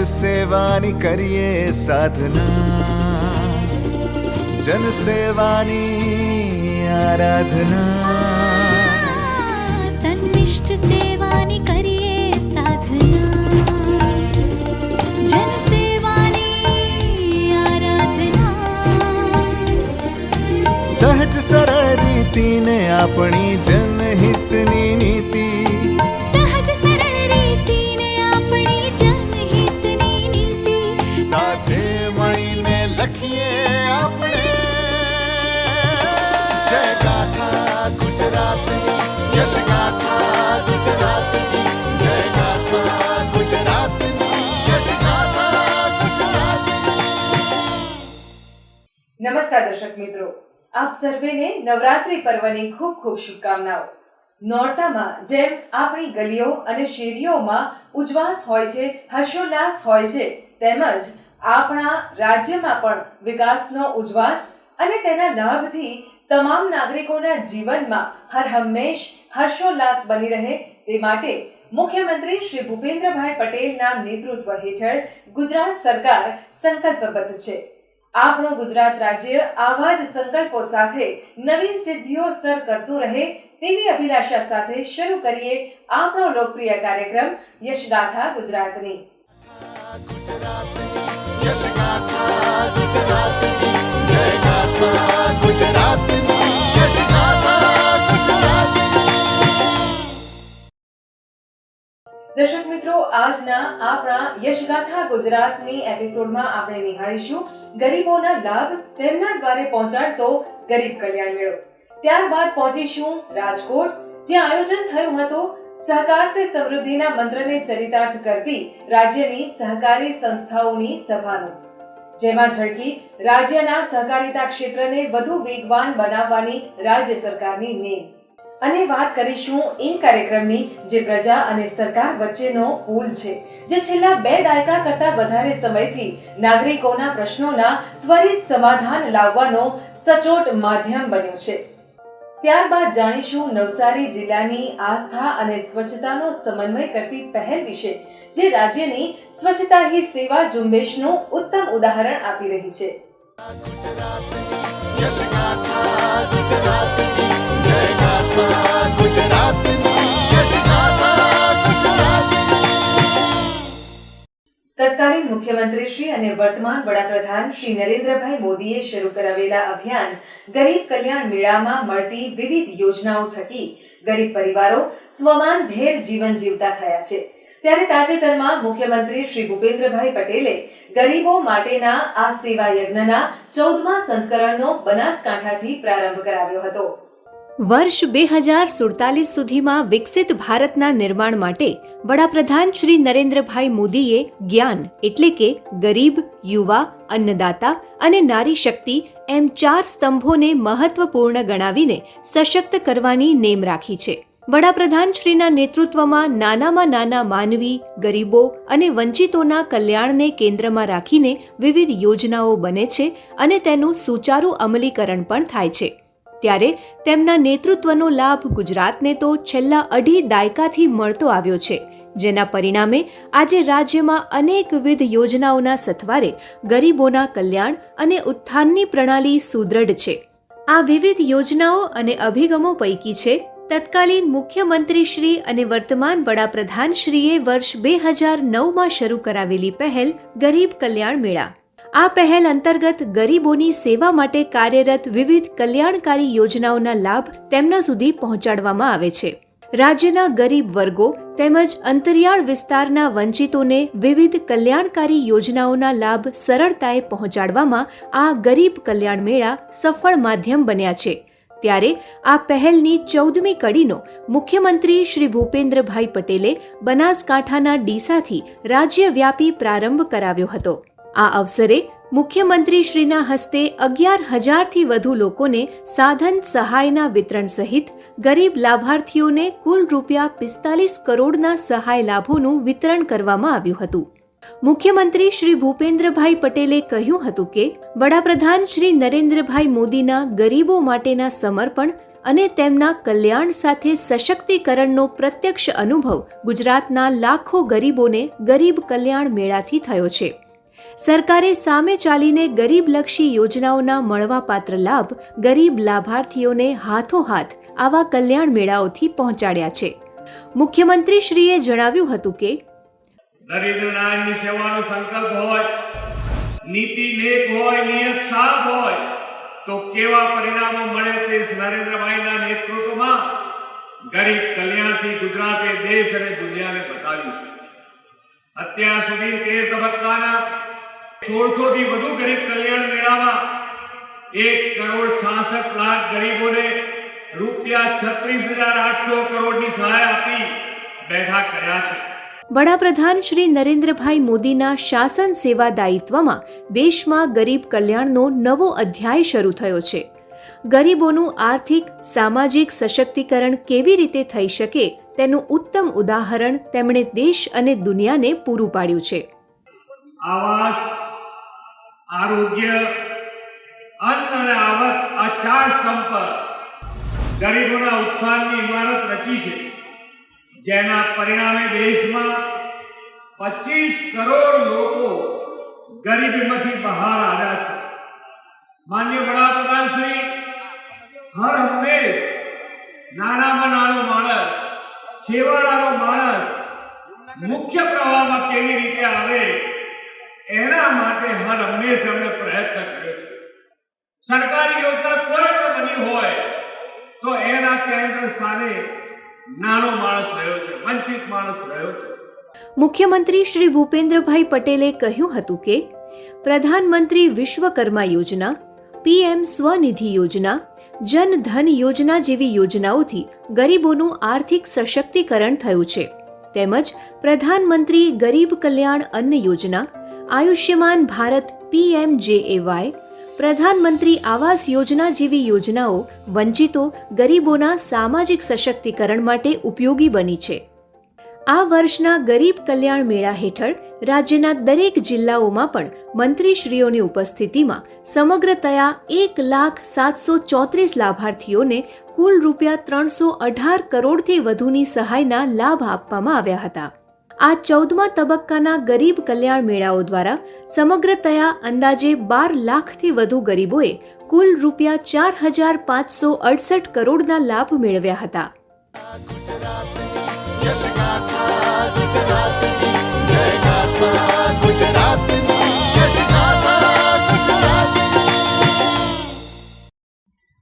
સંનિષ્ઠ સેવાની કરીએ સાધના જન સેવાની આરાધના સંનિષ્ઠ સેવાની કરીએ સાધના જન સેવાની આરાધના સહજ સરળ રીતિને આપણી જનહિતની સાથે મળીને લખીએ આપણે. જય ગાથા ગુજરાતની યશ ગાથા ગુજરાતની નમસ્કાર દર્શક મિત્રો. આપ સર્વેને નવરાત્રી પર્વની ખૂબ ખૂબ શુભકામનાઓ. નોરતામાં જેમ આપણી ગલીઓ અને શેરીઓમાં ઉજવાસ હોય છે, હર્ષોલ્લાસ હોય છે, તેમજ આપણા રાજ્યમાં પણ વિકાસનો ઉજવાસ અને તેના લાભથી તમામ નાગરિકોના જીવનમાં હર હંમેશ હર્ષોલ્લાસ બની રહે તે માટે મુખ્યમંત્રી શ્રી ભૂપેન્દ્રભાઈ પટેલના નેતૃત્વ હેઠળ ગુજરાત સરકાર સંકલ્પબદ્ધ છે. આપણું ગુજરાત રાજ્ય આવા જ સંકલ્પો સાથે નવીન સિદ્ધિઓ સર કરતું રહે તેવી અભિલાષા સાથે શરૂ કરીએ આપણો લોકપ્રિય કાર્યક્રમ યશગાથા ગુજરાતની. ગુજરાતની દર્શક મિત્રો, આજના આપણા યશગાથા ગુજરાતની એપિસોડમાં આપણે નિહાળીશું ગરીબોના લાભ તેમના દ્વારે પહોંચાડતો ગરીબ કલ્યાણ મેળો. ત્યારબાદ પહોંચીશું રાજકોટ, જ્યાં આયોજન થયું હતું સહકાર સે સમૃદ્ધિના મંત્રને ચરિતાર્થ કરતી રાજ્યની સહકારી સંસ્થાઓની સભાનું. જેમાં ઝળકી રાજ્યના સહકારિતા ક્ષેત્રને વધુ વેગવાન બનાવવાની રાજ્ય સરકારની નેમ. અને વાત કરીશું એ કાર્યક્રમની જે પ્રજા અને સરકાર વચ્ચેનો પુલ છે, જે છેલ્લા બે દાયકા કરતા વધારે સમયથી નાગરિકોના પ્રશ્નોના ત્વરિત સમાધાન લાવવાનો સચોટ માધ્યમ બન્યું છે. ત્યારબાદ જાણીશું નવસારી જિલ્લાની આસ્થા અને સ્વચ્છતાનો સમન્વય કરતી પહેલ વિશે, જે રાજ્યની સ્વચ્છતા હી સેવા ઝુંબેશનું ઉત્તમ ઉદાહરણ આપી રહી છે. ગુજરાત ગુજરાત. તત્કાલીન મુખ્યમંત્રીશ્રી અને વર્તમાન વડાપ્રધાન શ્રી નરેન્દ્રભાઈ મોદીએ શરૂ કરાવેલા અભિયાન ગરીબ કલ્યાણ મેળામાં મળતી વિવિધ યોજનાઓ થકી ગરીબ પરિવારો સ્વમાન ભેર જીવન જીવતા થયા છે. ત્યારે તાજેતરમાં મુખ્યમંત્રી શ્રી ભૂપેન્દ્રભાઈ પટેલે ગરીબો માટેના આ સેવા યજ્ઞના ચૌદમા સંસ્કરણનો બનાસકાંઠાથી પ્રારંભ કરાવ્યો હતો. વર્ષ બે હજાર સુડતાલીસ સુધીમાં વિકસિત ભારતના નિર્માણ માટે વડાપ્રધાન શ્રી નરેન્દ્રભાઈ મોદીએ જ્ઞાન એટલે કે ગરીબ, યુવા, અન્નદાતા અને નારી શક્તિ એમ ચાર સ્તંભોને મહત્વપૂર્ણ ગણાવીને સશક્ત કરવાની નેમ રાખી છે. વડાપ્રધાન શ્રીના નેતૃત્વમાં નાનામાં નાના માનવી, ગરીબો અને વંચિતોના કલ્યાણને કેન્દ્રમાં રાખીને વિવિધ યોજનાઓ બને છે અને તેનું સુચારુ અમલીકરણ પણ થાય છે. ત્યારે તેમના નેતૃત્વનો લાભ ગુજરાતને તો છેલ્લા અઢી દાયકાથી મળતો આવ્યો છે, જેના પરિણામે આજે રાજ્યમાં અનેકવિધ યોજનાઓના સથવારે ગરીબોના કલ્યાણ અને ઉત્થાનની પ્રણાલી સુદૃઢ છે. આ વિવિધ યોજનાઓ અને અભિગમો પૈકી છે, તત્કાલીન મુખ્યમંત્રી શ્રી અને વર્તમાન વડાપ્રધાન શ્રીએ વર્ષ બે હજાર નવમાં શરૂ કરાવેલી પહેલ ગરીબ કલ્યાણ મેળા. આ પહેલ અંતર્ગત ગરીબોની સેવા માટે કાર્યરત વિવિધ કલ્યાણકારી યોજનાઓના લાભ તેમના સુધી પહોંચાડવામાં આવે છે. રાજ્યના ગરીબ વર્ગો તેમજ અંતરિયાળ વિસ્તારના વંચિતોને વિવિધ કલ્યાણકારી યોજનાઓના લાભ સરળતાએ પહોંચાડવામાં આ ગરીબ કલ્યાણ મેળા સફળ માધ્યમ બન્યા છે. ત્યારે આ પહેલની ચૌદમી કડીનો મુખ્યમંત્રી શ્રી ભૂપેન્દ્રભાઈ પટેલે બનાસકાંઠાના ડીસાથી રાજ્યવ્યાપી પ્રારંભ કરાવ્યો હતો. આ અવસરે મુખ્યમંત્રી શ્રીના હસ્તે અગિયાર હજારથી વધુ લોકોને સાધન સહાયના વિતરણ સહિત ગરીબ લાભાર્થીઓને કુલ રૂપિયા પિસ્તાલીસ કરોડના સહાય લાભોનું વિતરણ કરવામાં આવ્યું હતું. મુખ્યમંત્રી શ્રી ભૂપેન્દ્રભાઈ પટેલે કહ્યું હતું કે, વડાપ્રધાન શ્રી નરેન્દ્રભાઈ મોદીના ગરીબો માટેના સમર્પણ અને તેમના કલ્યાણ સાથે સશક્તિકરણનો પ્રત્યક્ષ અનુભવ ગુજરાતના લાખો ગરીબોને ગરીબ કલ્યાણ મેળાથી થયો છે. સરકારે સામે ચાલીને ગરીબલક્ષી યોજનાઓના મળવાપાત્ર લાભ ગરીબ લાભાર્થીઓને હાથોહાથ આવા કલ્યાણ મેળાઓથી પહોંચાડ્યા છે. મુખ્યમંત્રી શ્રીએ જણાવ્યું હતું કે, દરિદ્ર સેવાનો સંકલ્પ હોય, નીતિ નેક હોય, નિયત સાફ હોય, તો કેવા પરિણામો મળે તે નરેન્દ્રભાઈના નેતૃત્વમાં ગરીબ કલ્યાણથી ગુજરાતે દેશ અને દુનિયાને બતાવ્યું છે. અત્યાર સુધી તેર તબક્કાના સોળસો થી વધુ ગરીબ કલ્યાણ મેળામાં એક કરોડ છાસઠ લાખ ગરીબોને રૂપિયા છત્રીસ હજાર આઠસો કરોડની સહાય આપી બેઠા કર્યા છે. વડાપ્રધાન શ્રી નરેન્દ્રભાઈ મોદીના શાસન સેવા દાયિત્વમાં દેશમાં ગરીબ કલ્યાણનો નવો અધ્યાય શરૂ થયો છે. ગરીબોનું આર્થિક સામાજિક સશક્તિકરણ કેવી રીતે થઈ શકે તેનું ઉત્તમ ઉદાહરણ તેમણે દેશ અને દુનિયાને પૂરું પાડ્યું છે. આવાસ આરોગ્ય, અન્ન અને આવક આ ચાર સ્તંભ ગરીબોના ઉત્થાનની ઇમારત રચી છે. જેના પરિણામે દેશમાં પચીસ કરોડ લોકો ગરીબીમાંથી બહાર આવ્યા છે. માન્ય વડાપ્રધાનશ્રી હર હંમેશ નાનામાં નાનો માણસ, છેવાડાનો માણસ મુખ્ય પ્રવાહમાં કેવી રીતે આવે એના માટે હર હંમેશ અમે પ્રયત્ન કર્યો છે. સરકારી યોજના કોઈ બની હોય તો એના કેન્દ્ર સ્થાને નાનો માણસ રહ્યો છે, વંચિત માણસ રહ્યો છે. મુખ્યમંત્રી શ્રી ભૂપેન્દ્રભાઈ પટેલે કહ્યું હતું કે, પ્રધાનમંત્રી વિશ્વકર્મા યોજના, પીએમ સ્વનિધિ યોજના, જન ધન યોજના જેવી યોજનાઓથી ગરીબોનું આર્થિક સશક્તિકરણ થયું છે. તેમજ પ્રધાનમંત્રી ગરીબ કલ્યાણ અન્ન યોજના આયુષ્યમાન ભારત પીએમજેએવાય, પ્રધાનમંત્રી આવાસ યોજના જેવી યોજનાઓ વંચિતો ગરીબોના સામાજિક સશક્તિકરણ માટે ઉપયોગી બની છે. આ વર્ષના ગરીબ કલ્યાણ મેળા હેઠળ રાજ્યના દરેક જિલ્લાઓમાં પણ મંત્રીશ્રીઓની ઉપસ્થિતિમાં સમગ્રતયા એક લાખ સાતસો ચોત્રીસ લાભાર્થીઓને કુલ રૂપિયા ત્રણસો અઢાર કરોડથી વધુની સહાયના લાભ આપવામાં આવ્યા હતા. આ ચૌદમા તબક્કાના ગરીબ કલ્યાણ મેળાઓ દ્વારા સમગ્રતયા અંદાજે બાર લાખથી વધુ ગરીબોએ કુલ રૂપિયા ચાર હજાર પાંચસો અડસઠ કરોડના લાભ મેળવ્યા હતા.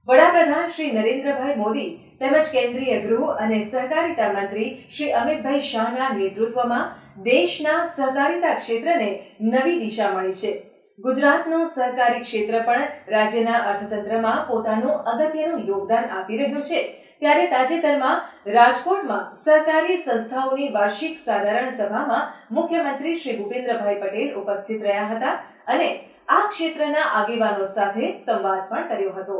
વડાપ્રધાન શ્રી નરેન્દ્રભાઈ મોદી તેમજ કેન્દ્રીય ગૃહ અને સહકારિતા મંત્રી શ્રી અમિતભાઈ શાહના નેતૃત્વમાં દેશના સહકારિતા ક્ષેત્રને નવી દિશા મળી છે. ગુજરાતનું સહકારી ક્ષેત્ર પણ રાજ્યના અર્થતંત્રમાં પોતાનું અગત્યનું યોગદાન આપી રહ્યું છે. ત્યારે તાજેતરમાં રાજકોટમાં સહકારી સંસ્થાઓની વાર્ષિક સાધારણ સભામાં મુખ્યમંત્રી શ્રી ભૂપેન્દ્રભાઈ પટેલ ઉપસ્થિત રહ્યા હતા અને આ ક્ષેત્રના આગેવાનો સાથે સંવાદ પણ કર્યો હતો.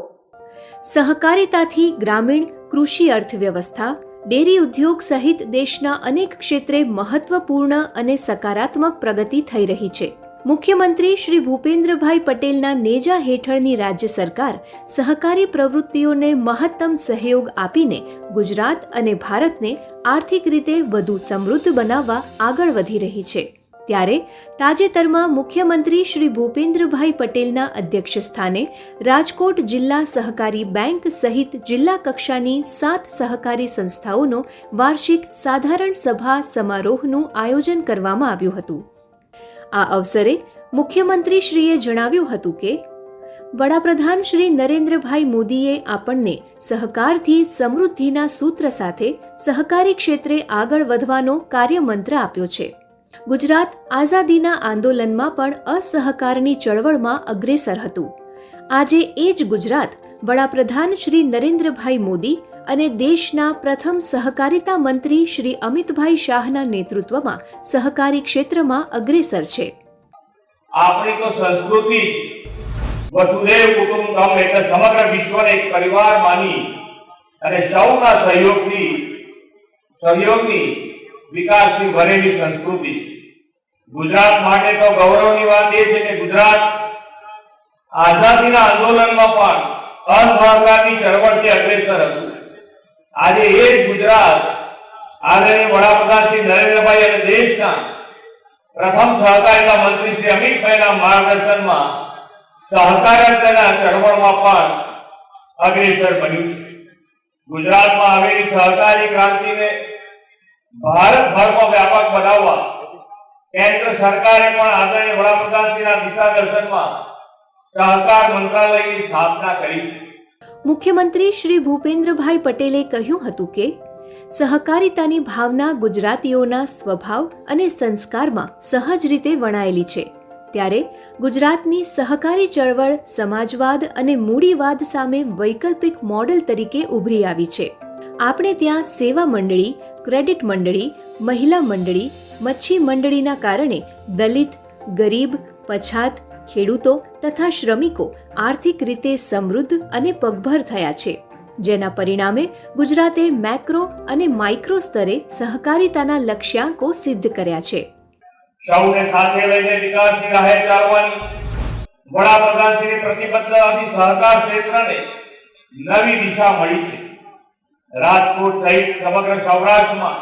સહકારિતાથી ગ્રામીણ કૃષિ અર્થવ્યવસ્થા, ડેરી ઉદ્યોગ સહિત દેશના અનેક ક્ષેત્રે મહત્વપૂર્ણ અને સકારાત્મક પ્રગતિ થઈ રહી છે. મુખ્યમંત્રી શ્રી ભૂપેન્દ્રભાઈ પટેલના નેજા હેઠળની રાજ્ય સરકાર સહકારી પ્રવૃત્તિઓને મહત્તમ સહયોગ આપીને ગુજરાત અને ભારતને આર્થિક રીતે વધુ સમૃદ્ધ બનાવવા આગળ વધી રહી છે. ત્યારે તાજેતરમાં મુખ્યમંત્રી શ્રી ભૂપેન્દ્રભાઈ પટેલના અધ્યક્ષસ્થાને રાજકોટ જિલ્લા સહકારી બેંક સહિત જિલ્લા કક્ષાની સાત સહકારી સંસ્થાઓનો વાર્ષિક સાધારણ સભા સમારોહનું આયોજન કરવામાં આવ્યું હતું. આ અવસરે મુખ્યમંત્રીશ્રીએ જણાવ્યું હતું કે, વડાપ્રધાન શ્રી નરેન્દ્રભાઈ મોદીએ આપણને સહકારથી સમૃદ્ધિના સૂત્ર સાથે સહકારી ક્ષેત્રે આગળ વધવાનો કાર્યમંત્ર આપ્યો છે. ગુજરાત આઝાદીના આંદોલનમાં પણ અસહકારની ચળવળમાં અગ્રેસર હતું. આજે એ જ ગુજરાત વડાપ્રધાન શ્રી નરેન્દ્રભાઈ મોદી અને દેશના પ્રથમ સહકારિતા મંત્રી શ્રી અમિતભાઈ શાહના નેતૃત્વમાં સહકારી ક્ષેત્રમાં અગ્રેસર છે. આપણી તો સંસ્કૃતિ વસુદેવ કુટુંબકમ એટલે સમગ્ર વિશ્વને એક પરિવાર માની અને સૌના સહયોગથી સહયોગની વિકાસથી ભરેલી સંસ્કૃતિ છે. ગુજરાત માટે તો ગૌરવની વાત એ છે કે ગુજરાત આઝાદીના આંદોલનમાં પણ અસહકારની ચળવળથી અગ્રેસર હતું. આજે એ જ ગુજરાત આદરણીય વડાપ્રધાન શ્રી નરેન્દ્રભાઈ અને દેશના પ્રથમ સહકારિતા મંત્રી શ્રી અમિતભાઈના માર્ગદર્શનમાં સહકારિતાના ચળવળમાં પણ અગ્રેસર બન્યું છે. ગુજરાતમાં આવેલી સહકારી ક્રાંતિને ભારતભરમાં વ્યાપક બનાવવા. કેન્દ્ર સરકારે પણ આદરણીય વડાપ્રધાનશ્રીના દિશાદર્શનમાં સહકાર મંત્રાલયની સ્થાપના કરી છે. મુખ્યમંત્રી શ્રી ભૂપેન્દ્રભાઈ પટેલે કહ્યું હતું કે, સહકારિતાની ભાવના ગુજરાતીઓના સ્વભાવ અને સંસ્કારમાં સહજ રીતે વણાયેલી છે. ત્યારે ગુજરાતની સહકારી ચળવળ સમાજવાદ અને મૂડીવાદ સામે વૈકલ્પિક મોડેલ તરીકે ઉભરી આવી છે. આપણે ત્યાં સેવા મંડળી, ક્રેડિટ મંડળી, મહિલા મંડળી, મચ્છી મંડળીના કારણે દલિત, ગરીબ, પછાત, ખેડૂતો તથા શ્રમિકો આર્થિક રીતે સમૃદ્ધ અને પગભર થયા છે, જેના પરિણામે ગુજરાતે મેક્રો અને માઇક્રો સ્તરે સહકારિતાના લક્ષ્યાંકો સિદ્ધ કર્યા છે. સૌને સાથે લઈને વિકાસની રાહે ચાલવાની વડાપ્રધાનશ્રીની પ્રતિબદ્ધતાથી સહકાર ક્ષેત્રને નવી દિશા મળી છે. રાજકોટ સહિત સમગ્ર સૌરાષ્ટ્રમાં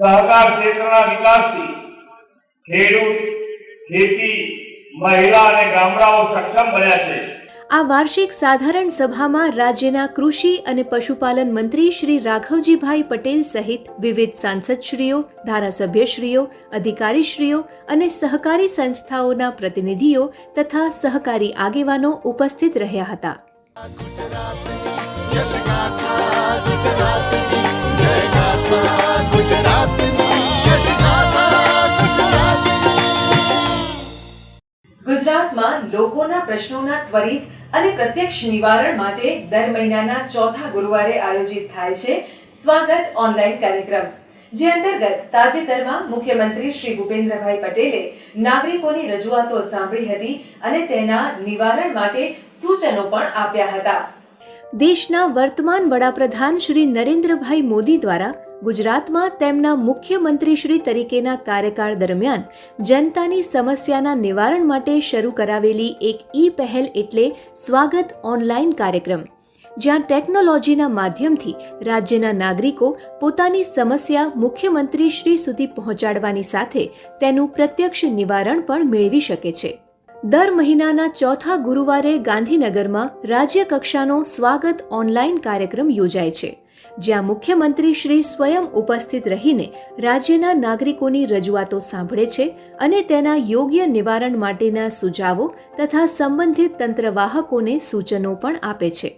સહકાર ક્ષેત્રના વિકાસથી ખેડૂત, ખેતી, મહિલા અને ગામડાઓ સક્ષમ બન્યા છે. આ વાર્ષિક સાધારણ સભામાં રાજ્યના કૃષિ અને પશુપાલન મંત્રી શ્રી રાઘવજીભાઈ પટેલ સહિત વિવિધ સાંસદશ્રીઓ, ધારાસભ્યશ્રીઓ, અધિકારીશ્રીઓ અને સહકારી સંસ્થાઓના પ્રતિનિધિઓ તથા સહકારી આગેવાનો ઉપસ્થિત રહ્યા હતા. ગુજરાતમાં લોકોના પ્રશ્નોના ત્વરિત અને પ્રત્યક્ષ નિવારણ માટે દર મહિનાના ચોથા ગુરુવારે આયોજિત થાય છે સ્વાગત ઓનલાઈન કાર્યક્રમ, જે અંતર્ગત તાજેતરમાં મુખ્યમંત્રી શ્રી ભૂપેન્દ્રભાઈ પટેલે નાગરિકોની રજૂઆતો સાંભળી હતી અને તેના નિવારણ માટે સૂચનો પણ આપ્યા હતા. દેશના વર્તમાન વડાપ્રધાન શ્રી નરેન્દ્રભાઈ મોદી દ્વારા ગુજરાતમાં તેમના મુખ્યમંત્રીશ્રી તરીકેના કાર્યકાળ દરમિયાન જનતાની સમસ્યાના નિવારણ માટે શરૂ કરાવેલી એક ઈ પહેલ એટલે સ્વાગત ઓનલાઈન કાર્યક્રમ, જ્યાં ટેકનોલોજીના માધ્યમથી રાજ્યના નાગરિકો પોતાની સમસ્યા મુખ્યમંત્રી શ્રી સુધી પહોંચાડવાની સાથે તેનું પ્રત્યક્ષ નિવારણ પણ મેળવી શકે છે. દર મહિનાના ચોથા ગુરુવારે ગાંધીનગરમાં રાજ્યકક્ષાનો સ્વાગત ઓનલાઈન કાર્યક્રમ યોજાય છે, જ્યાં મુખ્યમંત્રી શ્રી સ્વયં ઉપસ્થિત રહીને રાજ્યના નાગરિકોની રજૂઆતો સાંભળે છે અને તેના યોગ્ય નિવારણ માટેના સુઝાવો તથા સંબંધિત તંત્રવાહકોને સૂચનો પણ આપે છે.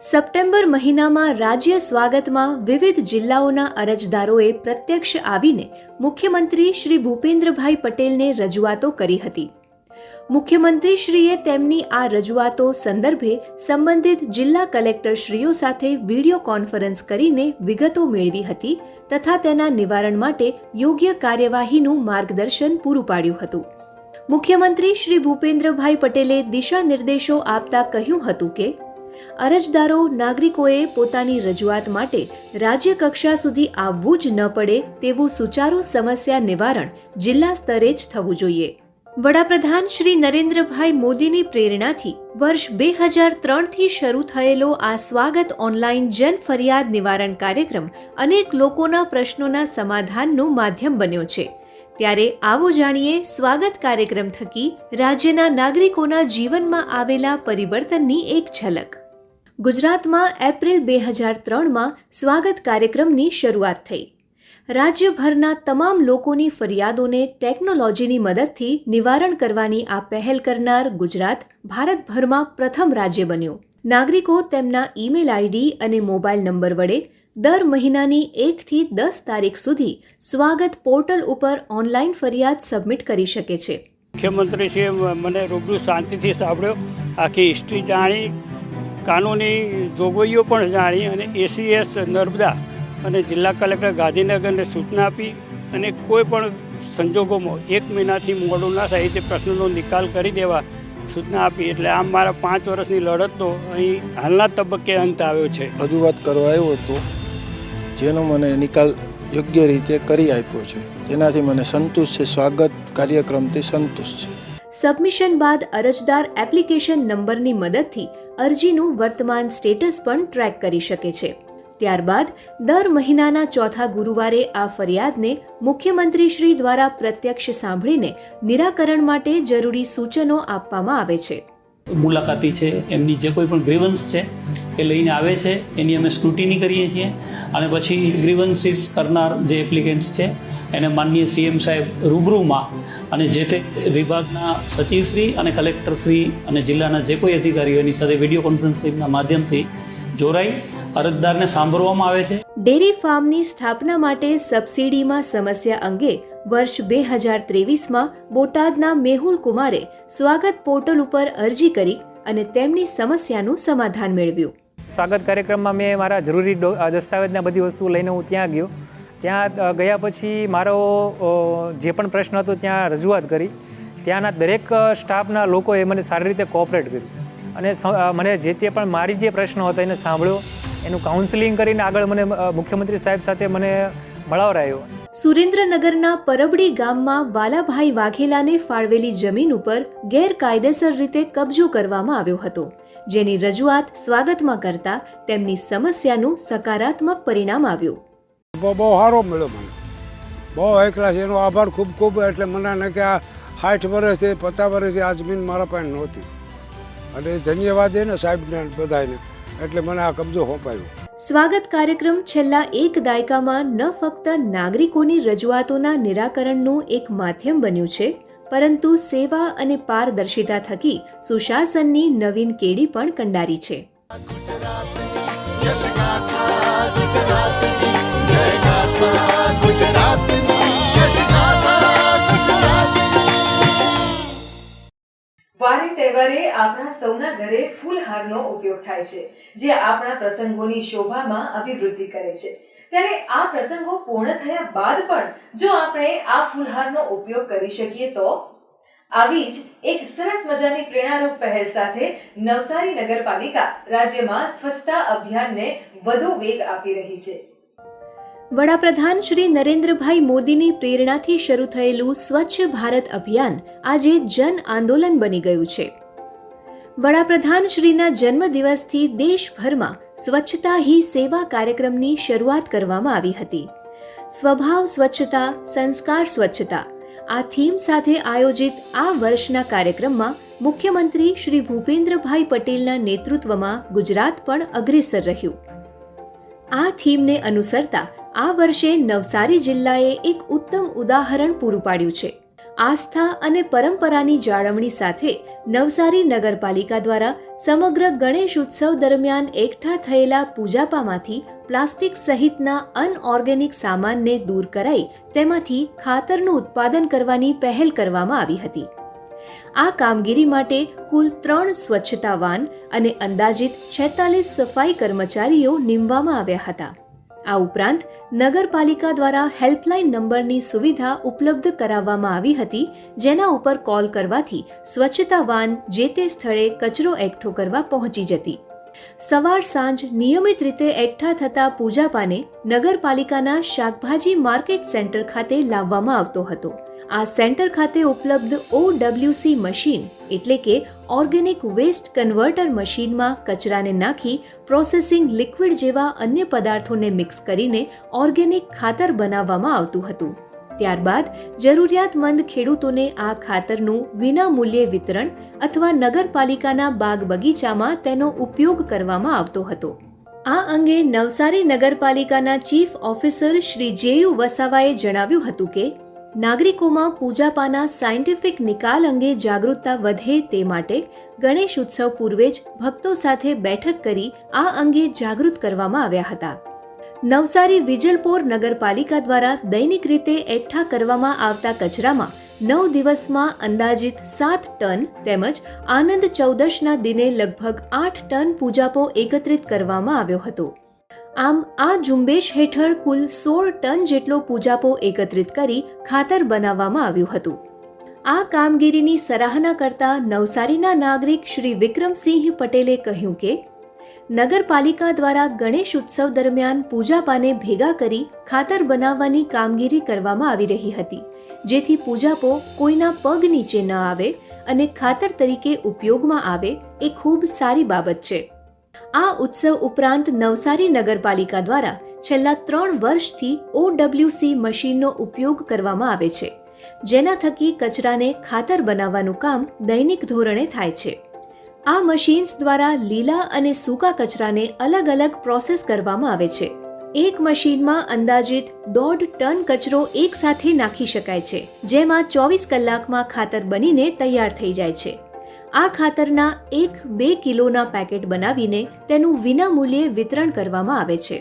સપ્ટેમ્બર મહિનામાં રાજ્ય સ્વાગતમાં વિવિધ જિલ્લાઓના અરજદારોએ પ્રત્યક્ષ આવીને મુખ્યમંત્રી શ્રી ભૂપેન્દ્રભાઈ પટેલને રજૂઆતો કરી હતી. મુખ્યમંત્રીશ્રીએ તેમની આ રજૂઆતો સંદર્ભે સંબંધિત જિલ્લા કલેક્ટરશ્રીઓ સાથે વીડિયો કોન્ફરન્સ કરીને વિગતો મેળવી હતી તથા તેના નિવારણ માટે યોગ્ય કાર્યવાહીનું માર્ગદર્શન પૂરું પાડ્યું હતું. મુખ્યમંત્રી શ્રી ભૂપેન્દ્રભાઈ પટેલે દિશા નિર્દેશો આપતા કહ્યું હતું કે, અરજદારો નાગરિકોએ પોતાની રજૂઆત માટે રાજ્ય કક્ષા સુધી આવવું જ ન પડે તેવું સુચારુ સમસ્યા નિવારણ જિલ્લા સ્તરે જ થવું જોઈએ. વડાપ્રધાન શ્રી નરેન્દ્રભાઈ મોદીની પ્રેરણાથી વર્ષ બે હજાર ત્રણથી શરૂ થયેલો આ સ્વાગત ઓનલાઈન જન ફરિયાદ નિવારણ કાર્યક્રમ અનેક લોકોના પ્રશ્નોના સમાધાનનું માધ્યમ બન્યો છે. ત્યારે આવો જાણીએ સ્વાગત કાર્યક્રમ થકી રાજ્યના નાગરિકોના જીવનમાં આવેલા પરિવર્તનની એક ઝલક. ગુજરાતમાં એપ્રિલ બે હજાર ત્રણમાં સ્વાગત કાર્યક્રમની શરૂઆત થઈ. રાજ્યભરના તમામ લોકોની ફરિયાદોને ટેકનોલોજીની મદદથી નિવારણ કરવાની આ પહેલ કરનાર ગુજરાત ભારતભરમાં પ્રથમ રાજ્ય બન્યું. નાગરિકો તેમના ઈમેલ આઈડી અને મોબાઈલ નંબર વડે દર મહિનાની એકથી દસ તારીખ સુધી સ્વાગત પોર્ટલ ઉપર ઓનલાઈન ફરિયાદ સબમિટ કરી શકે છે. મુખ્યમંત્રીશ્રીએ મને રૂબરૂ શાંતિથી સાંભળ્યો. આખી હિસ્ટ્રી જાણી, કાનૂની જોગવાઈઓ પણ જાણી અને એસીએસ નર્મદા અને જિલ્લા કલેક્ટર ગાંધીનગરને સૂચના આપી અને કોઈ પણ સંજોગોમાં એક મહિનાથી મોડું ના થાય તે પ્રશ્નનો નિકાલ કરી દેવા સૂચના આપી. એટલે આમ મારા પાંચ વર્ષની લડતનો અહીં હાલના તબક્કે અંત આવ્યો છે. રજૂઆત કરવા આવ્યો હતો જેનો મને નિકાલ યોગ્ય રીતે કરી આપ્યો છે. તેનાથી મને સંતુષ્ટ છે સ્વાગત કાર્યક્રમથી સંતુષ્ટ છે. સબમિશન બાદ અરજદાર એપ્લિકેશન નંબરની મદદથી અરજીનું વર્તમાન સ્ટેટસ પણ ટ્રેક કરી શકે છે. ત્યારબાદ દર મહિનાના ચોથા ગુરુવારે આ ફરિયાદને મુખ્યમંત્રી શ્રી દ્વારા પ્રત્યક્ષ સાંભળીને નિરાકરણ માટે જરૂરી સૂચનો આપવામાં આવે છે. મુલાકાતી છે, એમની જે કોઈ પણ ગ્રીવન્સ છે એ લઈને આવે છે, એની અમે સ્ક્રુટિની કરીએ છીએ અને પછી ગ્રીવન્સીસ કરનાર જે એપ્લિકેન્ટ્સ છે, એને માનનીય સીએમ સાહેબ રૂબરૂમાં અને જે તે વિભાગના સચિવશ્રી અને કલેક્ટરશ્રી અને જિલ્લાના જે કોઈ અધિકારીઓ એની સાથે વીડિયો કોન્ફરન્સિંગના માધ્યમથી જોડાઈ અરજદારને સાંભળવામાં આવે છે? ડેરી ફાર્મની સ્થાપના માટે સબસિડીમાં સમસ્યા અંગે વર્ષ બે હજાર ત્રેવીસમાં બોટાદના મેહુલ કુમારે સ્વાગત પોર્ટલ ઉપર અરજી કરી અને તેમની સમસ્યાનું સમાધાન મેળવ્યું. સ્વાગત કાર્યક્રમમાં મેં મારા જરૂરી દસ્તાવેજના બધી વસ્તુઓ લઈને હું ત્યાં ગયો. ત્યાં ગયા પછી મારો જે પણ પ્રશ્ન હતો ત્યાં રજૂઆત કરી. ત્યાંના દરેક સ્ટાફના લોકોએ મને સારી રીતે કોઓપરેટ કર્યું. અને મને જે તે પણ મારી જે પ્રશ્ન હતો એને સાંભળ્યો. એનું કાઉન્સેલિંગ કરીને આગળ મને મુખ્યમંત્રી સાહેબ સાથે મને મળાવરાયો સુરેન્દ્રનગરના પરબડી ગામમાં વાલાભાઈ વાઘેલાને ફાળવેલી જમીન ઉપર ગેરકાયદેસર રીતે કબજો કરવામાં આવ્યો હતો. જેની રજૂઆત સ્વાગતમાં કરતા તેમની સમસ્યાનું સકારાત્મક પરિણામ આવ્યું. બહુ બહુ સારો મળ્યો મને. બહુ એકલા છે એનો આભાર ખૂબ ખૂબ. એટલે મને ને કે આ સાઠ વર્ષથી પચાસ વર્ષથી આ જમીન મારા પાસે નહોતી. અને ધન્યવાદ એને ને સાહેબને બધાને. એટલે મને આ કબજો સોંપાયો. સ્વાગત કાર્યક્રમ છેલ્લા એક દાયકામાં ન ફક્ત નાગરિકોની રજૂઆતોના નિરાકરણનું એક માધ્યમ બન્યું છે પરંતુ સેવા અને પારદર્શિતા થકી સુશાસનની નવીન કેડી પણ કંડારી છે. યશ વારે તહેવારે આપણા સૌના ઘરે ફૂલહારનો ઉપયોગ થાય છે, જે આપણા પ્રસંગોની શોભામાં અભિવૃદ્ધિ કરે છે. ત્યારે આ પ્રસંગો પૂર્ણ થયા બાદ પણ જો આપણે આ ફૂલહારનો ઉપયોગ કરી શકીએ તો? આવી જ એક સરસ મજાની પ્રેરણારૂપ પહેલ સાથે નવસારી નગરપાલિકા રાજ્યમાં સ્વચ્છતા અભિયાનને વધુ વેગ આપી રહી છે. વડાપ્રધાન શ્રી નરેન્દ્રભાઈ મોદીની પ્રેરણાથી શરૂ થયેલું સ્વચ્છ ભારત અભિયાન આજે જન આંદોલન બની ગયું છે. વડાપ્રધાન શ્રીના જન્મદિવસથી દેશભરમાં સ્વચ્છતા હી સેવા કાર્યક્રમની શરૂઆત કરવામાં આવી હતી. સ્વભાવ સ્વચ્છતા, સંસ્કાર સ્વચ્છતા, આ થીમ સાથે આયોજિત આ વર્ષના કાર્યક્રમમાં મુખ્યમંત્રી શ્રી ભૂપેન્દ્રભાઈ પટેલના નેતૃત્વમાં ગુજરાત પણ અગ્રેસર રહ્યું. આ થીમને અનુસરતા આ વર્ષે નવસારી જિલ્લાએ એક ઉત્તમ ઉદાહરણ પૂરું પાડ્યું છે. આસ્થા અને પરંપરાની જાળવણી સાથે નવસારી નગરપાલિકા દ્વારા સમગ્ર ગણેશ ઉત્સવ દરમિયાન એકઠા થયેલા પૂજાપામાંથી પ્લાસ્ટિક સહિતના અનઓર્ગેનિક સામાનને દૂર કરાઈ તેમાંથી ખાતરનું ઉત્પાદન કરવાની પહેલ કરવામાં આવી હતી. આ કામગીરી માટે કુલ ત્રણ સ્વચ્છતા વાન અને અંદાજિત છેતાલીસ સફાઈ કર્મચારીઓ નીમવામાં આવ્યા હતા. આ ઉપરાંત, નગરપાલિકા દ્વારા હેલ્પલાઇન નંબરની સુવિધા ઉપલબ્ધ કરાવવામાં આવી હતી, જેના ઉપર કોલ કરવાથી સ્વચ્છતા વાન જે તે સ્થળે કચરો એકઠો કરવા પહોંચી જતી. સવાર સાંજ નિયમિત રીતે એકઠા થતા પૂજાપાને નગરપાલિકાના શાકભાજી માર્કેટ સેન્ટર ખાતે લાવવામાં આવતો હતો. આ સેન્ટર ખાતે ઉપલબ્ધ ઓડબ્લ્યુસી મશીન એટલે કે ઓર્ગેનિક વેસ્ટ કન્વર્ટર મશીનમાં કચરાને નાખી પ્રોસેસિંગ લિક્વિડ જેવા અન્ય પદાર્થોને મિક્સ કરીને ઓર્ગેનિક ખાતર બનાવવામાં આવતું હતું. ત્યારબાદ જરૂરિયાતમંદ ખેડૂતોને આ ખાતરનું વિના મૂલ્યે વિતરણ અથવા નગરપાલિકાના બાગ બગીચામાં તેનો ઉપયોગ કરવામાં આવતો હતો. આ અંગે નવસારી નગરપાલિકાના ચીફ ઓફિસર શ્રી જેયુ વસાવાએ જણાવ્યું હતું કે નાગરિકોમાં પૂજાપાના સાયન્ટિફિક નિકાલ અંગે જાગૃતતા વધે તે માટે ગણેશ ઉત્સવ પૂર્વે જ ભક્તો સાથે બેઠક કરી આ અંગે જાગૃત કરવામાં આવ્યા હતા. નવસારી વિજલપોર નગરપાલિકા દ્વારા દૈનિક રીતે એકઠા કરવામાં આવતા કચરામાં નવ દિવસમાં અંદાજિત સાત ટન તેમજ આનંદ ચૌદશના દિને લગભગ આઠ ટન પૂજાપો એકત્રિત કરવામાં આવ્યો હતો. આમ આ ઝુંબેશ હેઠળ કુલ સોળ ટન જેટલો પૂજાપો એકત્રિત કરી ખાતર બનાવવામાં આવ્યું હતું. આ કામગીરીની સરાહના કરતા નવસારીના નાગરિક શ્રી વિક્રમસિંહ પટેલે કહ્યું કે, નગરપાલિકા દ્વારા ગણેશ ઉત્સવ દરમિયાન પૂજાપાને ભેગા કરી ખાતર બનાવવાની કામગીરી કરવામાં આવી રહી હતી, જેથી પૂજાપો કોઈના પગ નીચે ન આવે અને ખાતર તરીકે ઉપયોગમાં આવે એ ખૂબ સારી બાબત છે. આ ઉત્સવ ઉપરાંત નવસારી નગરપાલિકા દ્વારા છેલ્લા ત્રણ વર્ષથી ઓડબ્લ્યુસી મશીનનો ઉપયોગ કરવામાં આવે છે, જેના થકી કચરાને ખાતર બનાવવાનું કામ દૈનિક ધોરણે થાય છે. આ મશીન્સ દ્વારા લીલા અને સૂકા કચરાને અલગ અલગ પ્રોસેસ કરવામાં આવે છે. એક મશીનમાં અંદાજિત દોઢ ટન કચરો એકસાથે નાખી શકાય છે, જેમાં ચોવીસ કલાકમાં ખાતર બનીને તૈયાર થઈ જાય છે. આ ખાતરના એક બે કિલોના પેકેટ બનાવીને તેનું વિનામૂલ્યે વિતરણ કરવામાં આવે છે.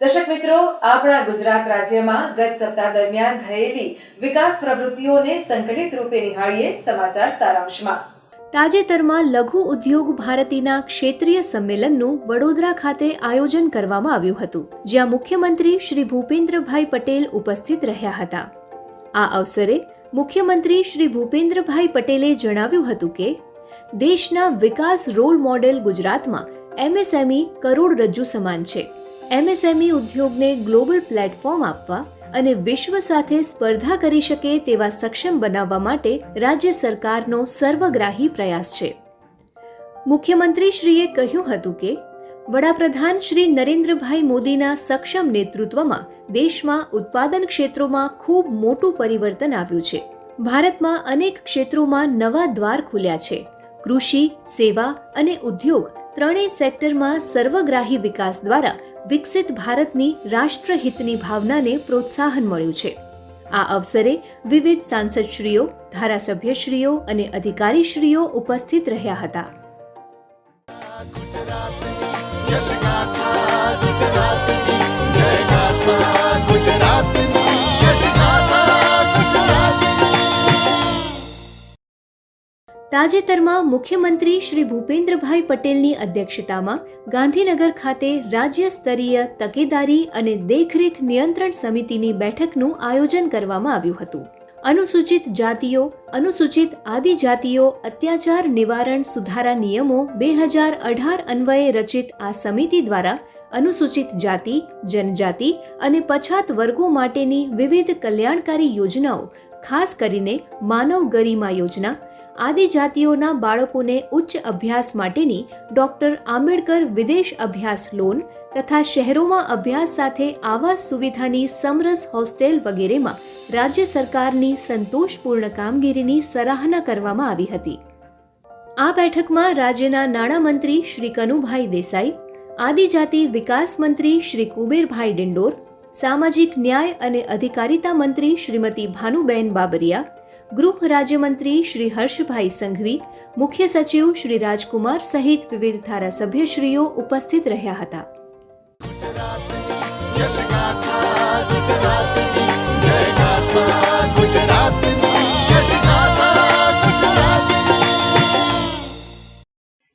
દર્શક મિત્રો, આપણા ગુજરાત રાજ્યમાં ગત સપ્તાહ દરમિયાન થયેલી વિકાસ પ્રવૃત્તિઓને સંકલિત રૂપે નિહાળીએ સમાચાર સારાંશમાં. તાજેતરમાં લઘુ ઉદ્યોગ ભારતીના ક્ષેત્રીય સંમેલનનું વડોદરા ખાતે આયોજન કરવામાં આવ્યું હતું, જ્યાં મુખ્યમંત્રી શ્રી ભૂપેન્દ્રભાઈ પટેલ ઉપસ્થિત રહ્યા હતા. આ અવસરે મુખ્યમંત્રી શ્રી ભૂપેન્દ્રભાઈ પટેલે જણાવ્યું હતું કે, દેશના વિકાસ રોલ મોડેલ ગુજરાતમાં એમએસએમઈ કરોડરજ્જુ સમાન છે. એમએસએમઈ ઉદ્યોગને ગ્લોબલ પ્લેટફોર્મ આપવા અને વિશ્વ સાથે સ્પર્ધા કરી શકે તેવા સક્ષમ બનાવવા માટે રાજ્ય સરકારનો સર્વગ્રાહી પ્રયાસ છે. મુખ્યમંત્રીશ્રીએ કહ્યું હતું કે, વડાપ્રધાન શ્રી નરેન્દ્રભાઈ મોદીના સક્ષમ નેતૃત્વમાં દેશમાં ઉત્પાદન ક્ષેત્રોમાં ખૂબ મોટું પરિવર્તન આવ્યું છે. ભારતમાં અનેક ક્ષેત્રોમાં નવા દ્વાર ખુલ્યા છે. કૃષિ, સેવા અને ઉદ્યોગ ત્રણેય સેક્ટરમાં સર્વગ્રાહી વિકાસ દ્વારા વિકસિત ભારતની રાષ્ટ્રહિતની ભાવનાને પ્રોત્સાહન મળ્યું છે. આ અવસરે વિવિધ સાંસદશ્રીઓ, ધારાસભ્યશ્રીઓ અને અધિકારીશ્રીઓ ઉપસ્થિત રહ્યા હતા. યશ ગાથા ગુજરાતની જય ગાથા. તાજેતરમાં મુખ્યમંત્રી શ્રી ભૂપેન્દ્રભાઈ પટેલની અધ્યક્ષતામાં ગાંધીનગર ખાતે રાજ્ય સ્તરીય તકેદારી અને દેખરેખ નિયંત્રણ સમિતિની બેઠકનું આયોજન કરવામાં આવ્યું હતું. અનુસૂચિત જાતિઓ, અનુસૂચિત આદિજાતિઓ, અત્યાચાર નિવારણ સુધારા નિયમો બે હજાર અઢાર અન્વયે રચિત આ સમિતિ દ્વારા અનુસૂચિત જાતિ, જનજાતિ અને પછાત વર્ગો માટેની વિવિધ કલ્યાણકારી યોજનાઓ, ખાસ કરીને માનવ ગરિમા યોજના આદિજાતિઓના બાળકોને ઉચ્ચ અભ્યાસ માટેની ડોક્ટર આંબેડકર વિદેશ અભ્યાસ લોન તથા શહેરોમાં અભ્યાસ સાથે આવાસ સુવિધાની સમરસ હોસ્ટેલ વગેરેમાં રાજ્ય સરકારની સંતોષપૂર્ણ કામગીરીની સરાહના કરવામાં આવી હતી. આ બેઠકમાં રાજ્યના નાણામંત્રી શ્રી કનુભાઈ દેસાઈ, આદિજાતિ વિકાસ મંત્રી શ્રી કુબેરભાઈ ડિંડોર, સામાજિક ન્યાય અને અધિકારિતા મંત્રી શ્રીમતી ભાનુબેન બાબરિયા ગૃહ રાજ્યમંત્રી શ્રી હર્ષભાઈ સંઘવી, મુખ્ય સચિવ શ્રી રાજકુમાર સહિત વિવિધ ધારાસભ્યશ્રીઓ ઉપસ્થિત રહ્યા હતા.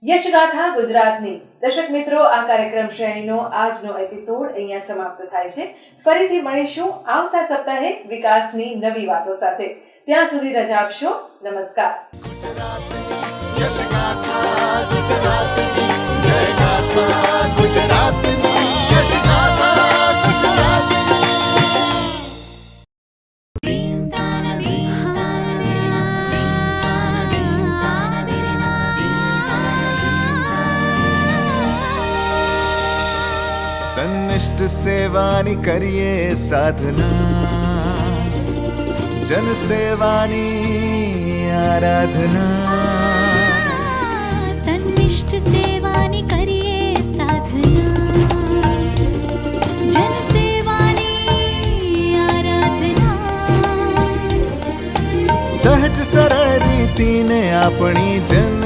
યશગાથા ગુજરાતની. દર્શક મિત્રો, આ કાર્યક્રમ શ્રેણીનો આજનો એપિસોડ અહીંયા સમાપ્ત થાય છે. ફરીથી મળીશું આવતા સપ્તાહે વિકાસની નવી વાતો સાથે. ત્યાં સુધી રજા આપશો. નમસ્કાર. સેવાની કરીએ સાધના જન સેવાની આરાધના સંનિષ્ઠ સેવાની કરીએ સાધના જનસેવાની આરાધના સહજ સરળ રીતિને આપણી જન